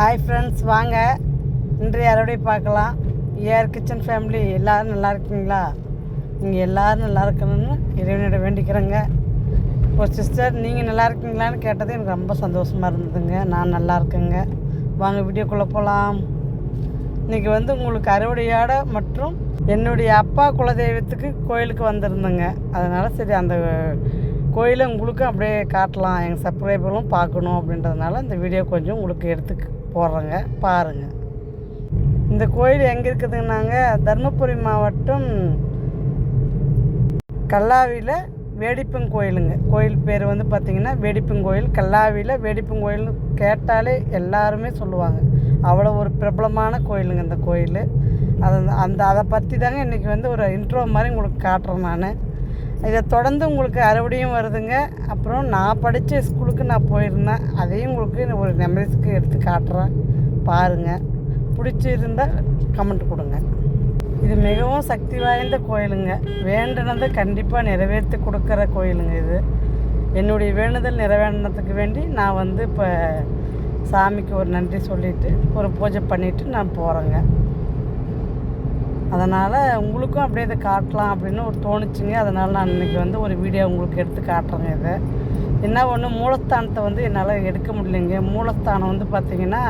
Hi friends வாங்க. இன்றைய அறுவடை பார்க்கலாம். ஏஆர் கிச்சன் ஃபேமிலி எல்லோரும் நல்லா இருக்கீங்களா? நீங்கள் எல்லோரும் நல்லா இருக்கணும்னு இறைவனிடம் வேண்டிக்கிறேங்க. ஒரு சிஸ்டர் நீங்கள் நல்லா இருக்கீங்களான்னு கேட்டது எனக்கு ரொம்ப சந்தோஷமாக இருந்ததுங்க. நான் நல்லா இருக்கேங்க. வாங்க வீடியோக்குள்ளே போகலாம் இன்றைக்கி வந்து உங்களுக்கு அறுவடையாட மற்றும் என்னுடைய அப்பா குலதெய்வத்துக்கு கோயிலுக்கு வந்திருந்தேங்க. அதனால் சரி அந்த கோயிலை உங்களுக்கும் அப்படியே காட்டலாம். எங்கள் சப்ஸ்கிரைபரும் பார்க்கணும் அப்படின்றதுனால இந்த வீடியோ கொஞ்சம் உங்களுக்கு எடுத்து போடுறேங்க பாருங்கள் இந்த கோயில் எங்கே இருக்குதுங்கனாங்க தருமபுரி மாவட்டம் கல்லாவியில் வேடிப்பங்கோயிலுங்க கோயில் பேர் வந்து பார்த்திங்கன்னா வேடிப்பங்கோயில் கல்லாவியில் வேடிப்பங்கோயில்னு கேட்டாலே எல்லாருமே சொல்லுவாங்க. அவ்வளோ ஒரு பிரபலமான கோயிலுங்க இந்த கோயில். அது அந்த அதை பற்றி தாங்க இன்றைக்கி வந்து ஒரு இன்ட்ரோ மாதிரி உங்களுக்கு காட்டுறேன் நான். இதை தொடர்ந்து உங்களுக்கு அறுவடையும் வருதுங்க. அப்புறம் நான் படித்த ஸ்கூலுக்கு நான் போயிருந்தேன். அதையும் உங்களுக்கு ஒரு மெமரிஸ்க்கு எடுத்து காட்டுறேன். பாருங்கள் பிடிச்சிருந்தால் கமெண்ட் கொடுங்க. இது மிகவும் சக்தி வாய்ந்த கோயிலுங்க. வேண்டுனதை கண்டிப்பாக நிறைவேற்றி கொடுக்குற கோயிலுங்க இது. என்னுடைய வேண்டுதல் நிறைவேறினதுக்கு வேண்டி நான் வந்து இப்போ சாமிக்கு ஒரு நன்றி சொல்லிவிட்டு ஒரு பூஜை பண்ணிவிட்டு நான் போகிறேங்க அதனால் உங்களுக்கும் அப்படியே இதை காட்டலாம் அப்படின்னு ஒரு தோணுச்சுங்க. அதனால் நான் இன்றைக்கி வந்து ஒரு வீடியோ உங்களுக்கு எடுத்து காட்டுறேங்க இதை. என்ன ஒன்று மூலஸ்தானத்தை வந்து என்னால் எடுக்க முடியலைங்க. மூலஸ்தானம் வந்து பார்த்திங்கன்னா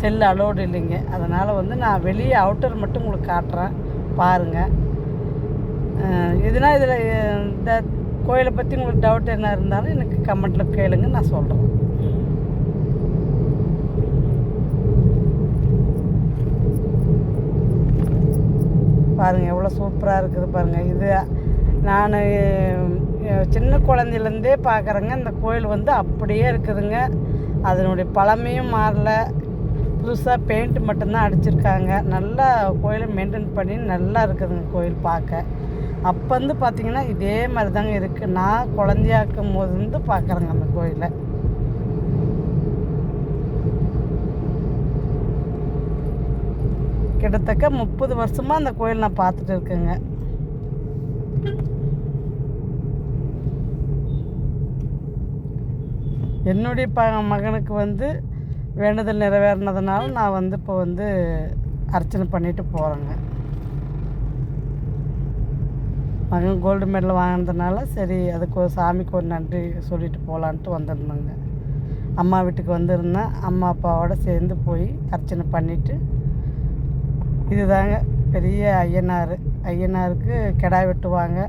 செல் அலோடு இல்லைங்க. அதனால் வந்து நான் வெளியே அவுட்டர் மட்டும் உங்களுக்கு காட்டுறேன். பாருங்கள் இதனால் இதில் இந்த கோயிலை பற்றி உங்களுக்கு டவுட் என்ன இருந்தாலும் எனக்கு கமெண்ட்டில் கேளுங்க நான் சொல்கிறேன் பாருங்கள் எவ்வளோ சூப்பராக இருக்குது பாருங்கள் இது நான் சின்ன குழந்தையிலேருந்தே பார்க்குறேங்க இந்த கோயில் வந்து அப்படியே இருக்குதுங்க. அதனுடைய பழமையும் மாறல. புதுசாக பெயிண்ட் மட்டும்தான் அடிச்சிருக்காங்க. நல்லா கோயிலை மெயின்டைன் பண்ணி நல்லா இருக்குதுங்க கோயில் பார்க்க. அப்போ வந்து பார்த்திங்கன்னா இதே மாதிரி தாங்க இருக்குது நான் குழந்தையாக்கும் போது வந்து பார்க்குறேங்க அந்த கோயிலை. கிட்டத்தட்ட முப்பது வருஷமாக அந்த கோயில் நான் பார்த்துட்டு இருக்கேங்க. என்னுடைய ப மகனுக்கு வந்து வேண்டுதல் நிறைவேறினதுனால நான் வந்து இப்போ வந்து அர்ச்சனை பண்ணிட்டு போகிறேங்க மகன் கோல்டு மெடல் வாங்கினதுனால சரி அதுக்கு ஒரு சாமிக்கு ஒரு நன்றி சொல்லிட்டு போகலான்ட்டு வந்திருந்தேங்க. அம்மா வீட்டுக்கு வந்திருந்தேன். அம்மா அப்பாவோட சேர்ந்து போய் அர்ச்சனை பண்ணிவிட்டு இதுதாங்க பெரிய ஐயனார். ஐயனாருக்கு கிடா வெட்டுவாங்க.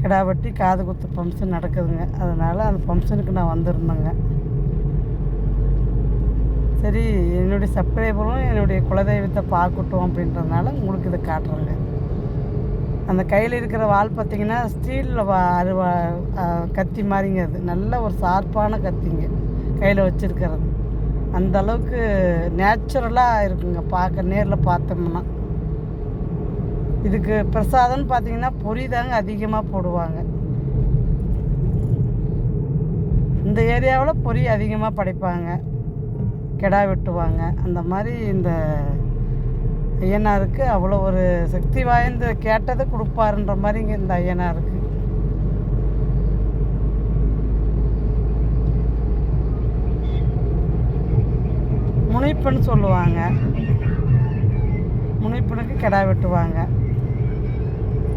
கிடா வெட்டி காது குத்து ஃபங்க்ஷன் நடக்குதுங்க. அதனால் அந்த ஃபங்க்ஷனுக்கு நான் வந்திருந்தேங்க. சரி என்னுடைய சப்ஸ்கிரைபரும் என்னுடைய குலதெய்வத்தை பார்க்கட்டும் அப்படின்றதுனால உங்களுக்கு இதை காட்டுறேங்க. அந்த கையில் இருக்கிற வால் பார்த்திங்கன்னா ஸ்டீலில் அருவா கத்தி மாதிரிங்க அது. நல்ல ஒரு ஷார்ப்பான கத்திங்க. கையில் வச்சுருக்கிறது. அந்த அளவுக்கு நேச்சுரலாக இருக்குங்க. பார்க்க நேரில் பார்த்தோம்னா. இதுக்கு பிரசாதம்னு பார்த்தீங்கன்னா பொரி தாங்க அதிகமாக போடுவாங்க. இந்த ஏரியாவில் பொரி அதிகமாக படைப்பாங்க. கெடா வெட்டுவாங்க. அந்த மாதிரி இந்த ஐயனாருக்கு அவ்வளோ ஒரு சக்தி வாய்ந்த கேட்டதை கொடுப்பாருன்ற மாதிரிங்க இந்த ஐயனாருக்கு. முனைப்புன்னு சொல்லுவாங்க. முனிப்பனுக்கு கிடா வெட்டுவாங்க.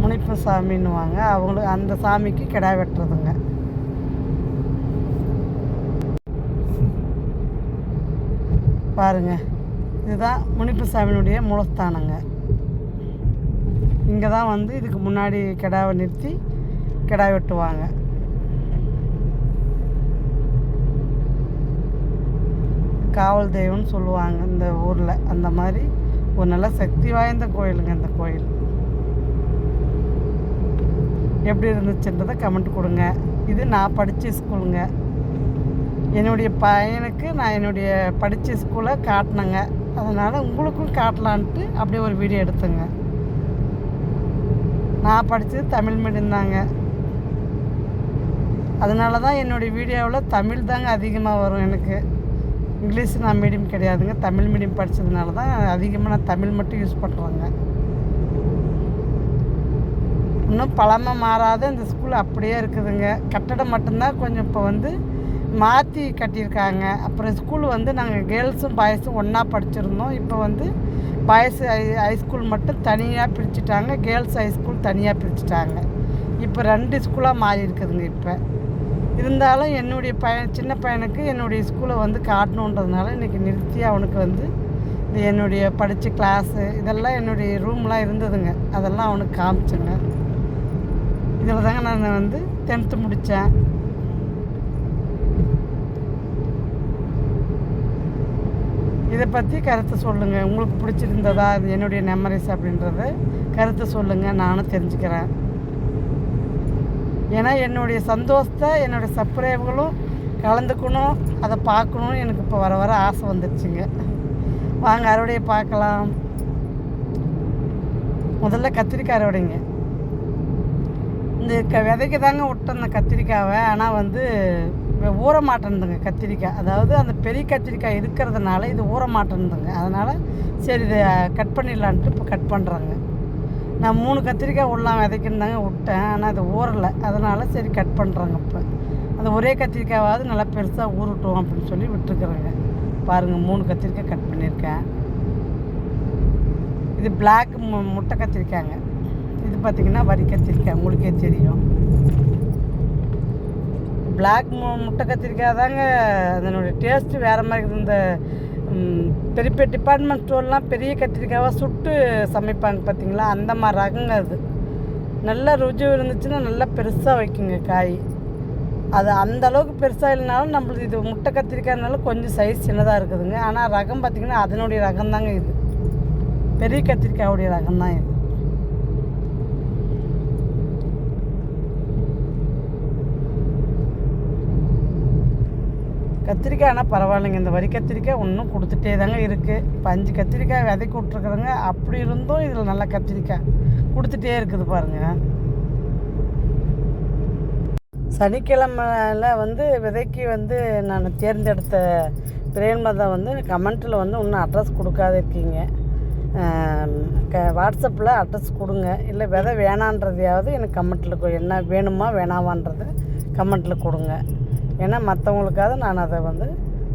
முனிப்பு சாமின்னுவாங்க. அவங்களுக்கு அந்த சாமிக்கு கிடா வெட்டுறதுங்க. பாருங்க. இதுதான் முனிப்பு சாமியினுடைய மூலஸ்தானங்க. இங்கே தான் வந்து இதுக்கு முன்னாடி கிடாவை நிறுத்தி கிடா வெட்டுவாங்க. காவல் தெய்வம்னு சொல்லுவாங்க இந்த ஊரில். அந்த மாதிரி ஒரு நல்ல சக்தி வாய்ந்த கோயிலுங்க இந்த கோயில். எப்படி இருந்துச்சுன்றதை கமெண்ட் கொடுங்க. இது நான் படித்த ஸ்கூலுங்க. என்னுடைய பையனுக்கு நான் என்னுடைய படித்த ஸ்கூலை காட்டினேங்க. அதனால் உங்களுக்கும் காட்டலான்ட்டு அப்படியே ஒரு வீடியோ எடுத்தேங்க. நான் படித்தது தமிழ் மீடியம் தாங்க. அதனால தான் என்னுடைய வீடியோவில் தமிழ் தாங்க அதிகமாக வரும் எனக்கு. இங்கிலீஷ் நான் மீடியம் கிடையாதுங்க. தமிழ் மீடியம் படித்ததுனால தான் அதிகமாக நான் தமிழ் மட்டும் யூஸ் பண்ணுறேங்க இன்னும் பழமை மாறாத இந்த ஸ்கூல் அப்படியே இருக்குதுங்க. கட்டடம் மட்டும்தான் கொஞ்சம் இப்போ வந்து மாற்றி கட்டியிருக்காங்க. அப்புறம் ஸ்கூல் வந்து நாங்கள் கேர்ள்ஸும் பாய்ஸும் ஒன்றா படிச்சிருந்தோம். இப்போ வந்து பாய்ஸ் ஹை ஹைஸ்கூல் மட்டும் தனியாக பிரிச்சுட்டாங்க. கேர்ள்ஸ் ஹைஸ்கூல் தனியாக பிரிச்சுட்டாங்க. இப்போ ரெண்டு ஸ்கூலாக மாறி இருக்குதுங்க இப்போ. இருந்தாலும் என்னுடைய பையன் சின்ன பையனுக்கு என்னுடைய ஸ்கூலை வந்து காட்டணுன்றதுனால இன்றைக்கி நிறுத்தி அவனுக்கு வந்து இந்த என்னுடைய படித்த கிளாஸு இதெல்லாம் என்னுடைய ரூம்லாம் இருந்ததுங்க. அதெல்லாம் அவனுக்கு காமிச்சேங்க. இதில் தாங்க நான் வந்து டென்த்து முடித்தேன் இதை பற்றி கருத்து சொல்லுங்கள் உங்களுக்கு பிடிச்சிருந்ததா? இது என்னுடைய மெமரிஸ் அப்படின்றத கருத்து சொல்லுங்கள் நானும் தெரிஞ்சுக்கிறேன். ஏன்னா என்னுடைய சந்தோஷத்தை என்னுடைய சப்ரைவர்களும் கலந்துக்கணும் அதை பார்க்கணும்னு எனக்கு இப்போ வர வர ஆசை வந்துடுச்சுங்க வாங்க அறுவடையை பார்க்கலாம். முதல்ல கத்திரிக்காய் அறுவடைங்க. இந்த க விதைக்கு தாங்க விட்டேன் அந்த கத்திரிக்காவை. ஆனால் வந்து ஊற மாட்டேன்துங்க கத்திரிக்காய். அதாவது அந்த பெரிய கத்திரிக்காய் இருக்கிறதுனால இது ஊற மாட்டேன்துங்க அதனால் சரி இதை கட் பண்ணிடலான்ட்டு இப்போ கட் பண்ணுறாங்க நான் மூணு கத்திரிக்காய் உள்ளலாம் விதைக்குன்னு தாங்க விட்டேன். ஆனால் அது ஊறலை. அதனால் சரி கட் பண்ணுறாங்க இப்போ. அந்த ஒரே கத்திரிக்காயாவது நல்லா பெருசாக ஊறட்டும் அப்படின்னு சொல்லி விட்டுருக்குறேங்க. பாருங்கள் மூணு கத்திரிக்காய் கட் பண்ணியிருக்கேன். இது பிளாக் மு முட்டை கத்திரிக்காங்க இது பார்த்திங்கன்னா வரி கத்திரிக்காய். உங்களுக்கே தெரியும். பிளாக் மு முட்டை கத்திரிக்காய் தாங்க அதனுடைய டேஸ்ட்டு வேறு மாதிரி இருக்குது. இந்த பெரிய பெரிய டிபார்ட்மெண்ட் ஸ்டோர்லாம் பெரிய கத்திரிக்காவாக சுட்டு சமைப்பாங்க பார்த்தீங்களா அந்த மாதிரி ரகங்க அது. நல்லா ருஜி இருந்துச்சுன்னா நல்லா பெருசாக வைக்குங்க காய். அது அந்த அளவுக்கு பெருசாக இல்லைனாலும் நம்மளுக்கு இது முட்டை கத்திரிக்காய்னாலும் கொஞ்சம் சைஸ் சின்னதாக இருக்குதுங்க. ஆனால் ரகம் பார்த்திங்கன்னா அதனுடைய ரகம் தாங்க இது. பெரிய கத்திரிக்காயுடைய ரகம் தான் இது. கத்திரிக்காய் ஆனால் பரவாயில்லைங்க. இந்த வரி கத்திரிக்காய் இன்னும் கொடுத்துட்டே தாங்க இருக்குது இப்போ அஞ்சு கத்திரிக்காய் விதைக்கு விட்ருக்குறேங்க அப்படி இருந்தும் இதில் நல்ல கத்திரிக்காய் கொடுத்துட்டே இருக்குது பாருங்கள் சனிக்கிழமையில் வந்து விதைக்கு வந்து நான் தேர்ந்தெடுத்த பிரேமதை வந்து கமெண்ட்டில் வந்து இன்னும் அட்ரஸ் கொடுக்காத இருக்கீங்க. க வாட்ஸ்அப்பில் அட்ரஸ் கொடுங்க. இல்லை விதை வேணான்றதையாவது எனக்கு கமெண்ட்டில் என்ன வேணுமா வேணாமான்றதை கமெண்ட்டில் கொடுங்க. ஏன்னா மற்றவங்களுக்காக நான் அதை வந்து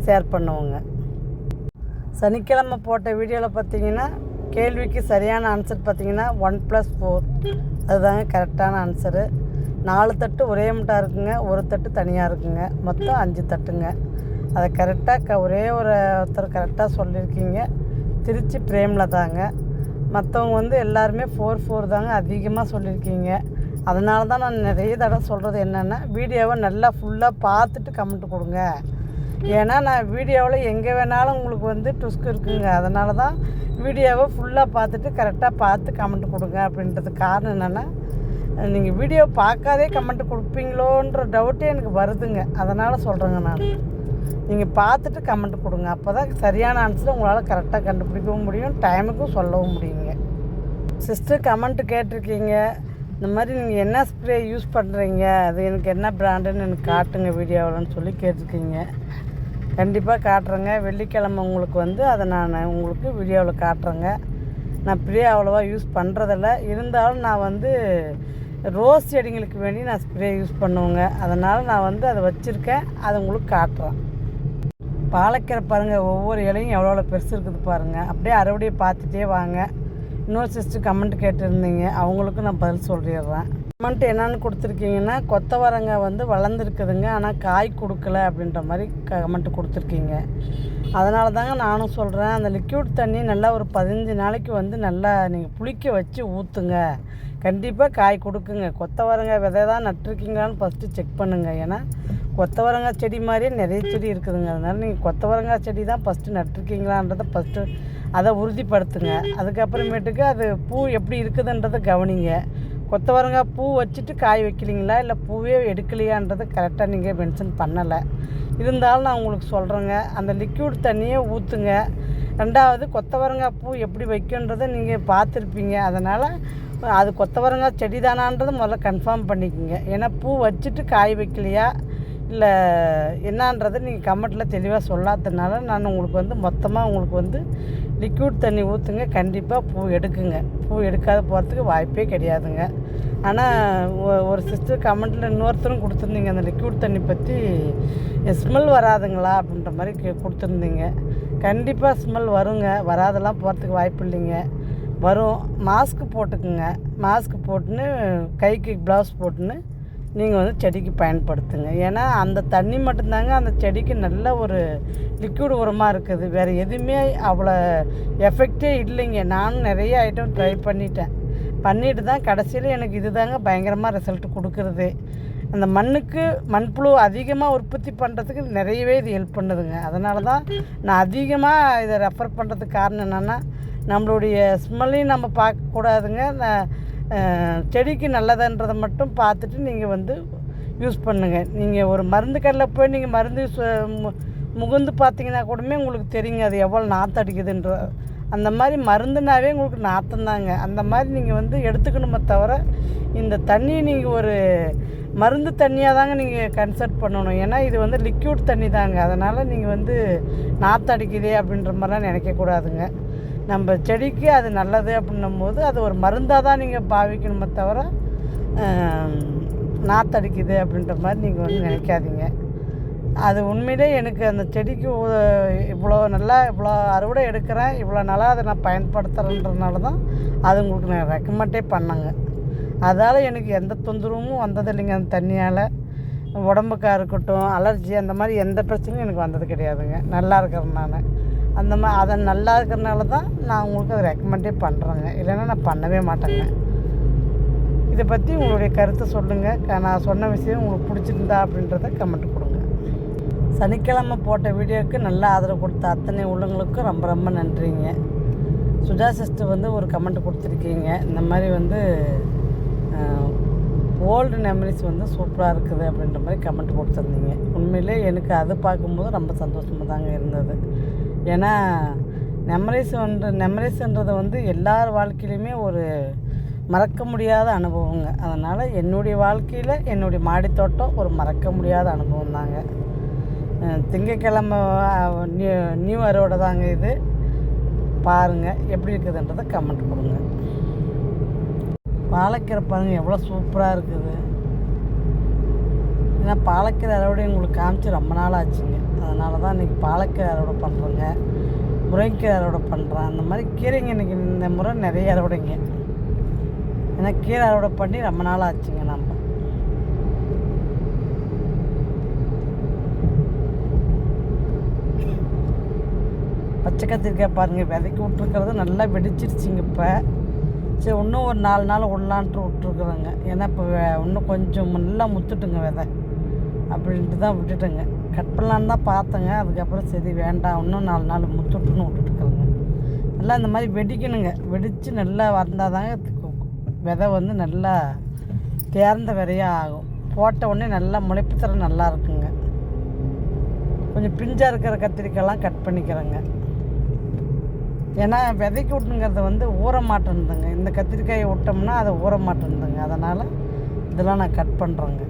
ஷேர் பண்ணுவேங்க. சனிக்கிழமை போட்ட வீடியோவில் பார்த்தீங்கன்னா கேள்விக்கு சரியான ஆன்சர் பார்த்தீங்கன்னா ஒன் ப்ளஸ் ஃபோர் அதுதாங்க கரெக்டான ஆன்சரு நாலு தட்டு ஒரே முட்டாக இருக்குங்க ஒரு தட்டு தனியாக இருக்குங்க. மொத்தம் அஞ்சு தட்டுங்க. அதை கரெக்டாக க ஒரே ஒரு ஒருத்தர் கரெக்டாக சொல்லியிருக்கீங்க. திருச்சி பிரேமில் தாங்க மற்றவங்க வந்து எல்லாருமே ஃபோர் ஃபோர் தாங்க அதிகமாக சொல்லியிருக்கீங்க. அதனால தான் நான் நிறைய தடவை சொல்கிறது என்னென்னா வீடியோவை நல்லா ஃபுல்லாக பார்த்துட்டு கமெண்ட் கொடுங்க. ஏன்னா நான் வீடியோவில் எங்கே வேணாலும் உங்களுக்கு வந்து டுஸ்க் இருக்குங்க. அதனால தான் வீடியோவை ஃபுல்லாக பார்த்துட்டு கரெக்டாக பார்த்து கமெண்ட் கொடுங்க அப்படின்றதுக்கு காரணம் என்னென்னா நீங்கள் வீடியோ பார்க்காதே கமெண்ட் கொடுப்பீங்களோன்ற டவுட்டே எனக்கு வருதுங்க. அதனால் சொல்கிறேங்க நான். நீங்கள் பார்த்துட்டு கமெண்ட் கொடுங்க. அப்போ தான் சரியான ஆன்சரை உங்களால் கரெக்டாக கண்டுபிடிக்கவும் முடியும் டைமுக்கும் சொல்லவும் முடியுங்க. சிஸ்டர் கமெண்ட் கேட்டிருக்கீங்க. இந்த மாதிரி நீங்கள் என்ன ஸ்ப்ரே யூஸ் பண்ணுறீங்க அது எனக்கு என்ன ப்ராண்டுன்னு எனக்கு காட்டுங்க வீடியோவில்னு சொல்லி கேட்டிருக்கீங்க. கண்டிப்பாக காட்டுறேங்க. வெள்ளிக்கிழமை உங்களுக்கு வந்து அதை நான் உங்களுக்கு வீடியோவில் காட்டுறேங்க. நான் ப்ரே அவ்வளோவா யூஸ் பண்ணுறதில்ல இருந்தாலும் நான் வந்து ரோஸ் செடிங்களுக்கு வேண்டி நான் ஸ்ப்ரே யூஸ் பண்ணுவேங்க. அதனால் நான் வந்து அதை வச்சுருக்கேன். அதை உங்களுக்கு காட்டுறேன். பாலக்கீரை பாருங்கள் ஒவ்வொரு இலையும் எவ்வளோ எவ்வளோ பெருசு இருக்குது பாருங்கள் அப்படியே அறுவடையை பார்த்துட்டே வாங்க. இன்னொரு சிஸ்டர் கமெண்ட் கேட்டிருந்தீங்க. அவங்களுக்கும் நான் பதில் சொல்லிடுறேன். கமெண்ட் என்னென்னு கொடுத்துருக்கீங்கன்னா கொத்தவரங்காய் வந்து வளர்ந்துருக்குதுங்க. ஆனால் காய் கொடுக்கல அப்படின்ற மாதிரி கமெண்ட் கொடுத்துருக்கீங்க. அதனால தாங்க நானும் சொல்கிறேன் அந்த லிக்யூட் தண்ணி நல்லா ஒரு பதினஞ்சு நாளைக்கு வந்து நல்லா நீங்கள் புளிக்க வச்சு ஊற்றுங்க கண்டிப்பாக காய் கொடுக்குங்க. கொத்தவரங்காய் விதை தான் நட்டிருக்கீங்களான்னு ஃபஸ்ட்டு செக் பண்ணுங்கள் ஏன்னா கொத்தவரங்காய் செடி மாதிரியே நிறைய செடி இருக்குதுங்க. அதனால் நீங்கள் கொத்தவரங்காய் செடி தான் ஃபஸ்ட்டு நட்டுருக்கீங்களான்றதை ஃபஸ்ட்டு அதை உறுதிப்படுத்துங்க. அதுக்கப்புறமேட்டுக்கு அது பூ எப்படி இருக்குதுன்றதை கவனிங்க. கொத்தவரங்காய் பூ வச்சுட்டு காய் வைக்கலீங்களா இல்லை பூவே எடுக்கலையான்றது கரெக்டாக நீங்கள் மென்ஷன் பண்ணலை. இருந்தாலும் நான் உங்களுக்கு சொல்கிறேங்க அந்த லிக்யூட் தண்ணியை ஊற்றுங்க ரெண்டாவது கொத்தவரங்காய் பூ எப்படி வைக்கன்றதை நீங்கள் பார்த்துருப்பீங்க. அதனால் அது கொத்தவரங்காய் செடி தானான்றது முதல்ல கன்ஃபார்ம் பண்ணிக்கோங்க. ஏன்னா பூ வச்சுட்டு காய் வைக்கலையா? இல்லை என்னன்றதை நீங்கள் கமெண்ட்டில் தெளிவாக சொல்லாததுனால நான் உங்களுக்கு வந்து மொத்தமாக உங்களுக்கு வந்து லிக்விட் தண்ணி ஊற்றுங்க கண்டிப்பாக பூ எடுக்குங்க. பூ எடுக்காத போகிறதுக்கு வாய்ப்பே கிடையாதுங்க. ஆனால் ஒரு சிஸ்டர் கமெண்ட்டில் இன்னொருத்தரும் கொடுத்துருந்தீங்க. அந்த லிக்விட் தண்ணி பற்றி ஸ்மெல் வராதுங்களா அப்படின்ற மாதிரி கே கொடுத்துருந்தீங்க. கண்டிப்பாக ஸ்மெல் வருங்க. வராதெல்லாம் போகிறதுக்கு வாய்ப்பு இல்லைங்க. வரும். மாஸ்க் போட்டுக்குங்க. மாஸ்க் போட்டுன்னு கைக்கு க்ளவுஸ் போட்டுன்னு நீங்கள் வந்து செடிக்கு பயன்படுத்துங்க. ஏன்னா அந்த தண்ணி மட்டும்தாங்க அந்த செடிக்கு நல்ல ஒரு லிக்விட் உரமாக இருக்குது. வேறு எதுவுமே அவ்வளோ எஃபெக்டே இல்லைங்க. நானும் நிறைய ஐட்டம் ட்ரை பண்ணிட்டேன். பண்ணிட்டு தான் கடைசியில் எனக்கு இது தாங்க பயங்கரமாக ரிசல்ட் கொடுக்குறது. அந்த மண்ணுக்கு மண்புழு அதிகமாக உற்பத்தி பண்ணுறதுக்கு நிறையவே இது ஹெல்ப் பண்ணுதுங்க. அதனால தான் நான் அதிகமாக இதை ரெஃபர் பண்ணுறதுக்கு காரணம் என்னென்னா நம்மளுடைய ஸ்மெல்லையும் நம்ம பார்க்கக்கூடாதுங்க. நான் செடிக்கு நல்லதுன்றதை மட்டும் பார்த்துட்டு நீங்கள் வந்து யூஸ் பண்ணுங்கள் நீங்கள் ஒரு மருந்து கடையில் போய் நீங்கள் மருந்து சு- மு- முகுந்து பார்த்தீங்கன்னா கூடமே உங்களுக்கு தெரியுங்க அது எவ்வளோ நாற்று அடிக்குதுன்ற. அந்த மாதிரி மருந்துனாவே உங்களுக்கு நாற்றந்தாங்க அந்த மாதிரி நீங்கள் வந்து எடுத்துக்கணுமே தவிர இந்த தண்ணியை நீங்கள் ஒரு மருந்து தண்ணியாக தாங்க நீங்கள் கன்சல்ட் பண்ணணும். ஏன்னா இது வந்து லிக்யூட் தண்ணி தாங்க. அதனால் நீங்கள் வந்து நாற்று அடிக்குதே அப்படின்ற மாதிரிலாம் நினைக்கக்கூடாதுங்க. நம்ம செடிக்கு அது நல்லது அப்படின்னும் போது அது ஒரு மருந்தாக தான் நீங்கள் பாவிக்கணுமே தவிர நாத்தடிக்குது அப்படின்ற மாதிரி நீங்கள் வந்து நினைக்காதீங்க. அது உண்மையிலே எனக்கு அந்த செடிக்கு இவ்வளோ நல்லா இவ்வளோ அறுவடை எடுக்கிறேன் இவ்வளோ நல்லா அதை நான் பயன்படுத்துகிறேன்றனால தான் அது உங்களுக்கு நான் ரெக்கமெண்டே பண்ணேங்க. அதால் எனக்கு எந்த தொந்தரவும் வந்ததில்லைங்க அந்த தண்ணியால். உடம்புக்காக இருக்கட்டும் அலர்ஜி அந்த மாதிரி எந்த பிரச்சனையும் எனக்கு வந்தது கிடையாதுங்க. நல்லா இருக்கிறேன் நான். அந்த மாதிரி அதை நல்லா இருக்கிறனால தான் நான் உங்களுக்கு அதை ரெக்கமெண்டே பண்ணுறேங்க இல்லைன்னா நான் பண்ணவே மாட்டேங்க. இதை பற்றி உங்களுடைய கருத்தை சொல்லுங்கள் நான் சொன்ன விஷயம் உங்களுக்கு பிடிச்சிருந்தா அப்படின்றத கமெண்ட் கொடுங்க. சனிக்கிழமை போட்ட வீடியோவுக்கு நல்ல ஆதரவு கொடுத்த அத்தனை உள்ளவங்களுக்கும் ரொம்ப ரொம்ப நன்றிங்க. சுஜா சிஸ்டர் வந்து ஒரு கமெண்ட் கொடுத்துருக்கீங்க. இந்த மாதிரி வந்து ஓல்டு மெமரிஸ் வந்து சூப்பராக இருக்குது அப்படின்ற மாதிரி கமெண்ட் கொடுத்துருந்தீங்க. உண்மையிலே எனக்கு அது பார்க்கும்போது ரொம்ப சந்தோஷமாக தாங்க இருந்தது. ஏன்னா மெமரிஸ் வந்து மெமரிஸ்ன்றது வந்து எல்லார் வாழ்க்கையிலையுமே ஒரு மறக்க முடியாத அனுபவங்க. அதனால் என்னுடைய வாழ்க்கையில் என்னுடைய மாடித்தோட்டம் ஒரு மறக்க முடியாத அனுபவம் தாங்க. திங்கக்கிழமை நியூ நியூ அரோட தாங்க இது. பாருங்கள் எப்படி இருக்குதுன்றதை கமெண்ட் கொடுங்க. பாலக்கீரை பாருங்கள் எவ்வளோ சூப்பராக இருக்குது. ஏன்னா பாலக்கீரை அறுவடை உங்களுக்கு காமிச்சு ரொம்ப நாள் ஆச்சுங்க. அதனால தான் இன்றைக்கி பாலக்கீரை அறுவடை பண்ணுறோங்க முருங்கைக்கீரை அறுவடை பண்ணுறேன் அந்த மாதிரி கீரைங்க இன்றைக்கி இந்த முறை நிறைய அறுவடைங்க. ஏன்னா கீரை அறுவடை பண்ணி ரொம்ப நாள் ஆச்சுங்க நம்ம. பச்சை கத்திரிக்காய் பாருங்கள் விதைக்கு விட்ருக்கிறது நல்லா வெடிச்சிருச்சுங்க இப்போ. சரி இன்னும் ஒரு நாலு நாள் விடலான்ட்டு விட்ருக்குறோங்க ஏன்னா இப்போ இன்னும் கொஞ்சம் நல்லா முத்துட்டுங்க விதை. அப்படின்ட்டு தான் விட்டுட்டேங்க. கட் பண்ணலான்னு தான் பார்த்தேங்க. அதுக்கப்புறம் சரி வேண்டாம். இன்னும் நாலு நாள் முத்துட்டுன்னு விட்டுட்டுக்கலங்க நல்லா இந்த மாதிரி வெடிக்கணுங்க. வெடித்து நல்லா வந்தால் தாங்க விதை வந்து நல்லா தேர்ந்த விதையாக ஆகும். போட்ட உடனே நல்லா முளைப்பு தர நல்லா இருக்குங்க. கொஞ்சம் பிஞ்சாக இருக்கிற கத்திரிக்காய்லாம் கட் பண்ணிக்கிறேங்க. ஏன்னா விதைக்கு விட்டுங்கிறத வந்து ஊற மாட்டேன்துங்க. இந்த கத்திரிக்காயை விட்டோம்னா அதை ஊற மாட்டேன்துங்க. அதனால் இதெல்லாம் நான் கட் பண்ணுறேங்க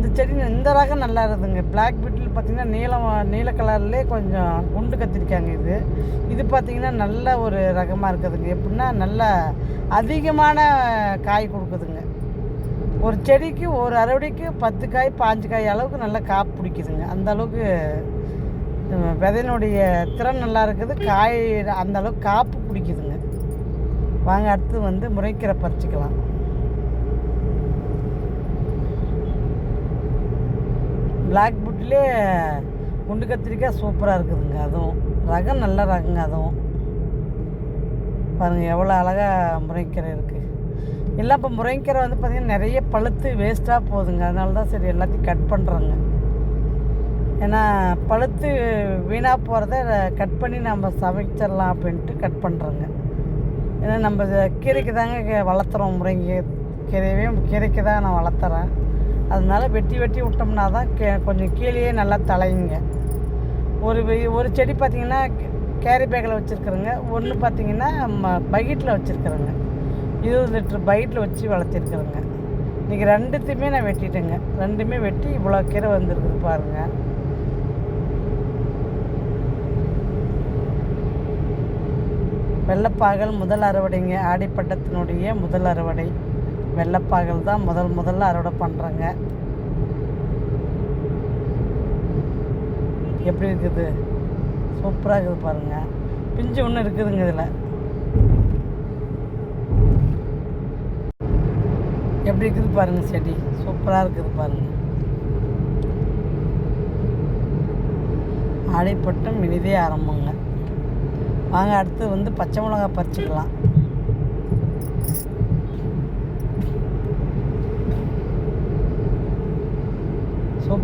இந்த செடி இந்த ரகம் நல்லா இருக்குதுங்க. பிளாக் பீட்டில் பார்த்தீங்கன்னா நீலம் நீல கலர்லேயே கொஞ்சம் குண்டு கத்திரிக்காங்க இது. இது பார்த்தீங்கன்னா நல்ல ஒரு ரகமாக இருக்குதுங்க. எப்படின்னா நல்ல அதிகமான காய் கொடுக்குதுங்க. ஒரு செடிக்கு ஒரு அறுவடைக்கு பத்து காய் பாஞ்சு காய் அளவுக்கு நல்லா காப்பு பிடிக்குதுங்க. அந்த அளவுக்கு விதையினுடைய திறன் நல்லா இருக்குது. காய் அந்த அளவுக்கு காப்பு பிடிக்குதுங்க. வாங்க அடுத்து வந்து முறைக்கீரை பறிச்சுக்கலாம். பிளாக் புட்லேயே குண்டு கத்திரிக்காய் சூப்பராக இருக்குதுங்க அதுவும். ரகம் நல்ல ரகங்க அதுவும். பாருங்கள் எவ்வளோ அழகாக முருங்கைக்கீரை இருக்குது எல்லாம் இப்போ முருங்கைக்கீரை வந்து பார்த்திங்கன்னா நிறைய பழுத்து வேஸ்ட்டாக போகுதுங்க. அதனால தான் சரி எல்லாத்தையும் கட் பண்ணுறோங்க ஏன்னா பழுத்து வீணாக போகிறத கட் பண்ணி நம்ம சமைச்சிடலாம் அப்படின்ட்டு கட் பண்ணுறோங்க ஏன்னா நம்ம கீரைக்கு தாங்க வளர்த்துறோம். முருங்கை கீரையவே கீரைக்கு தான் நான் வளர்த்துறேன். அதனால வெட்டி வெட்டி விட்டோம்னா தான் கே கொஞ்சம் கீழேயே நல்லா தலையுங்க. ஒரு ஒரு செடி பார்த்திங்கன்னா கேரி பேக்கில் வச்சுருக்குறேங்க. ஒன்று பார்த்தீங்கன்னா பக்கெட்டில் வச்சுருக்குறேங்க. இருபது லிட்டர் பக்கெட்டில் வச்சு வளர்த்திருக்குறேங்க. இன்றைக்கி ரெண்டுத்தையுமே நான் வெட்டிட்டேங்க. ரெண்டுமே வெட்டி இவ்வளோ கீரை வந்திருக்குது பாருங்கள் வெள்ளப்பாகல் முதல் அறுவடைங்க. ஆடிப்பட்டத்தினுடைய முதல் அறுவடை. வெள்ளப்பாகல் தான் முதல் முதல்ல அறுவடை பண்ணுறாங்க எப்படி இருக்குது? சூப்பராக இருக்குது பாருங்கள் பிஞ்சு ஒன்று இருக்குதுங்க இதில். எப்படி இருக்குது பாருங்கள் செடி? சூப்பராக இருக்குது பாருங்கள் ஆடைப்பட்டம் இனிதே ஆரம்பங்க. வாங்க அடுத்து வந்து பச்சை மிளகா பறிச்சுக்கலாம்.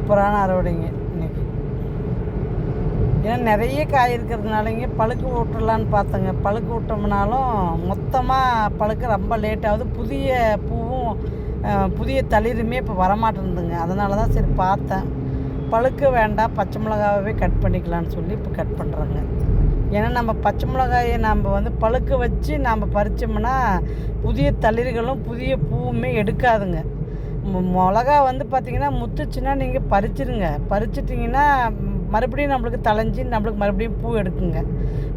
சூப்பரான அறுவடைங்க இன்னைக்கு. ஏன்னா நிறைய காய் இருக்கிறதுனாலங்க பழுக்கு விட்டுறலான்னு பார்த்தேங்க. பழுக்கு விட்டோம்னாலும் மொத்தமாக பழுக்க ரொம்ப லேட் ஆகுது. புதிய பூவும் புதிய தளிருமே இப்போ வரமாட்டேங்குதுங்க அதனால தான் சரி பார்த்தேன். பழுக்க வேண்டாம் பச்சை மிளகாவே கட் பண்ணிக்கலான்னு சொல்லி இப்போ கட் பண்ணுறேங்க ஏன்னா நம்ம பச்சை மிளகாயை நம்ம வந்து பழுக்க வச்சு நம்ம பறித்தோம்னா புதிய தளிர்களும் புதிய பூவுமே எடுக்காதுங்க. மிளகா வந்து பார்த்திங்கன்னா முத்துச்சுன்னா நீங்கள் பறிச்சிருங்க. பறிச்சிட்டிங்கன்னா மறுபடியும் நம்மளுக்கு தளைஞ்சி நம்மளுக்கு மறுபடியும் பூ எடுக்குங்க.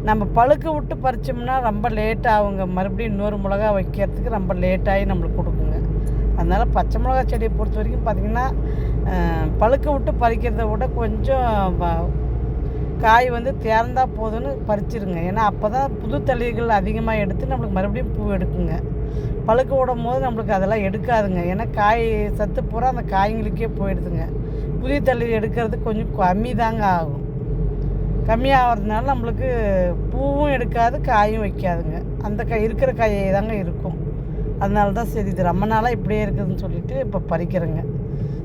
நம்ம பழுக்க விட்டு பறிச்சோம்னா ரொம்ப லேட் ஆகுங்க. மறுபடியும் இன்னொரு மிளகா வைக்கிறதுக்கு ரொம்ப லேட்டாகி நம்மளுக்கு கொடுக்குங்க. அதனால் பச்சை மிளகா செடியை பொறுத்த வரைக்கும் பார்த்திங்கன்னா பழுக்க விட்டு பறிக்கிறத விட கொஞ்சம் வ- காய் வந்து தேர்ந்தா போதும்னு பறிச்சிருங்க. ஏன்னா அப்போ தான் புது தளிர்கள் அதிகமாக எடுத்து நம்மளுக்கு மறுபடியும் பூ எடுக்குங்க. பழுக்க விடும் போது நம்மளுக்கு அதெல்லாம் எடுக்காதுங்க. ஏன்னா காய் சத்து பூரா அந்த காய்களுக்கே போயிடுதுங்க. புதிய தள்ளி எடுக்கிறது கொஞ்சம் கம்மி தாங்க ஆகும். கம்மியாகிறதுனால நம்மளுக்கு பூவும் எடுக்காது காயும் வைக்காதுங்க. அந்த காய் இருக்கிற காயை தாங்க இருக்கும். அதனால தான் சரி இது ரொம்ப நாளாக இப்படியே இருக்குதுன்னு சொல்லிட்டு இப்போ பறிக்கிறேங்க.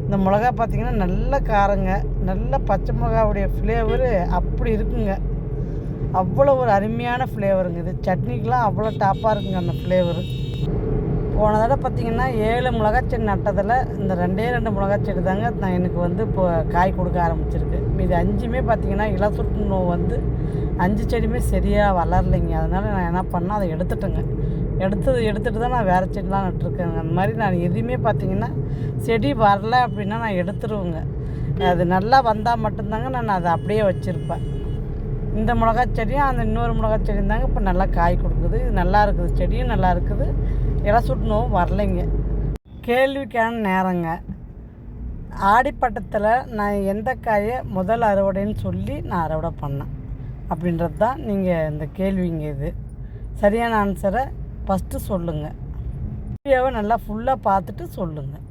இந்த மிளகா பார்த்திங்கன்னா நல்ல காரங்க. நல்ல பச்சை மிளகாவுடைய ஃப்ளேவரு அப்படி இருக்குங்க. அவ்வளோ ஒரு அருமையான ஃப்ளேவருங்க இது சட்னிக்கெலாம் அவ்வளோ டாப்பாக இருக்குங்க அந்த ஃப்ளேவரு போன தடவை பார்த்தீங்கன்னா ஏழு மிளகாச்செடி நட்டதில் இந்த ரெண்டே ரெண்டு மிளகாச்செடி தாங்க நான் எனக்கு வந்து இப்போ காய் கொடுக்க ஆரம்பிச்சிருக்கு. மீதி அஞ்சுமே பார்த்தீங்கன்னா இலசுட்டு நோய் வந்து அஞ்சு செடியுமே சரியாக வளரலைங்க. அதனால் நான் என்ன பண்ணேன் அதை எடுத்துட்டேங்க. எடுத்தது எடுத்துகிட்டு தான் நான் வேறு செடிலாம் நட்டுருக்கேங்க. அந்த மாதிரி நான் எதுவுமே பார்த்திங்கன்னா செடி வரல அப்படின்னா நான் எடுத்துருவேங்க. அது நல்லா வந்தால் மட்டும்தாங்க நான் அதை அப்படியே வச்சுருப்பேன். இந்த மிளகா செடியும் அந்த இன்னொரு மிளகா செடியும் தாங்க இப்போ நல்லா காய் கொடுக்குது. நல்லா இருக்குது செடியும் நல்லா இருக்குது. இலசுட்டு நோவும் வரலைங்க கேள்விக்கான நேரங்க. ஆடிப்பட்டத்தில் நான் எந்த காயை முதல் அறுவடைன்னு சொல்லி நான் அறுவடை பண்ணேன். அப்படின்றது தான் நீங்கள் இந்த கேள்விங்க இது. சரியான ஆன்சரை ஃபஸ்ட்டு சொல்லுங்கள் வீடியோவை நல்லா ஃபுல்லாக பார்த்துட்டு சொல்லுங்கள்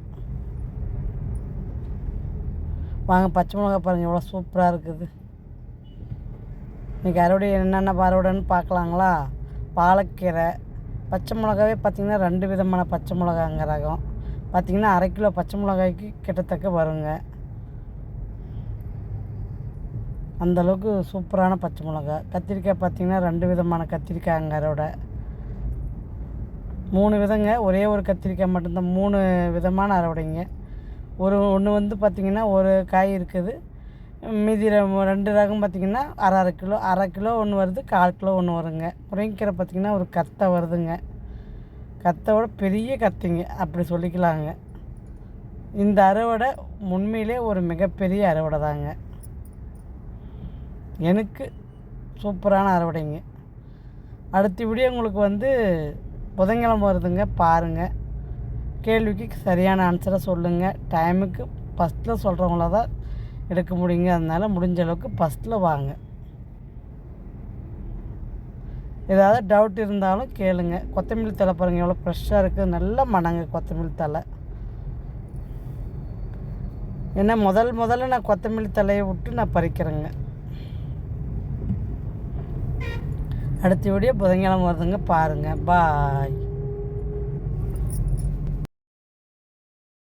வாங்க பச்சை மிளகா பாருங்கள் எவ்வளோ சூப்பராக இருக்குது. இன்றைக்கி அறுவடை என்னென்ன அறுவடைன்னு பார்க்கலாங்களா? பாலக்கீரை பச்சை மிளகாவே பார்த்திங்கன்னா ரெண்டு விதமான பச்சை மிளகாங்க ரகம். பார்த்திங்கன்னா அரை கிலோ பச்சை மிளகாய்க்கு கிட்டத்தக்க வருங்க. அந்த அளவுக்கு சூப்பரான பச்சை மிளகா கத்திரிக்காய் பார்த்திங்கன்னா ரெண்டு விதமான கத்திரிக்காய் அங்கரோட மூணு விதங்க ஒரே ஒரு கத்திரிக்காய் மட்டும்தான் மூணு விதமான அறுவடைங்க. ஒரு ஒன்று வந்து பார்த்திங்கன்னா ஒரு காய் இருக்குது. மீதி ரெண்டு ரகம் பார்த்திங்கன்னா அரை அரை கிலோ அரை கிலோ ஒன்று வருது கால் கிலோ ஒன்று வருங்க. முருங்கைக்கீரை பார்த்திங்கன்னா ஒரு கத்தை வருதுங்க. கத்தையோட பெரிய கத்திங்க. அப்படி சொல்லிக்கலாங்க. இந்த அறுவடை உண்மையிலே ஒரு மிகப்பெரிய அறுவடை தாங்க எனக்கு சூப்பரான அறுவடைங்க. அடுத்த வீடியோ உங்களுக்கு வந்து புதன்கிழமை வருதுங்க. பாருங்கள் கேள்விக்கு சரியான ஆன்சரை சொல்லுங்கள் டைமுக்கு ஃபஸ்ட்டில் சொல்கிறவங்கள தான் எடுக்க முடியுங்க. அதனால் முடிஞ்ச அளவுக்கு ஃபஸ்ட்டில் வாங்க. ஏதாவது டவுட் இருந்தாலும் கேளுங்க. கொத்தமல்லி தலை பாருங்கள் எவ்வளோ ஃப்ரெஷ்ஷாக இருக்குது நல்ல மணங்க கொத்தமல்லி தலை ஏன்னா முதல் முதல்ல நான் கொத்தமல்லி தலையை விட்டு நான் பறிக்கிறேங்க. அடுத்த வீடியோ புதன்கிழமை வருதுங்க பாருங்கள் பாய்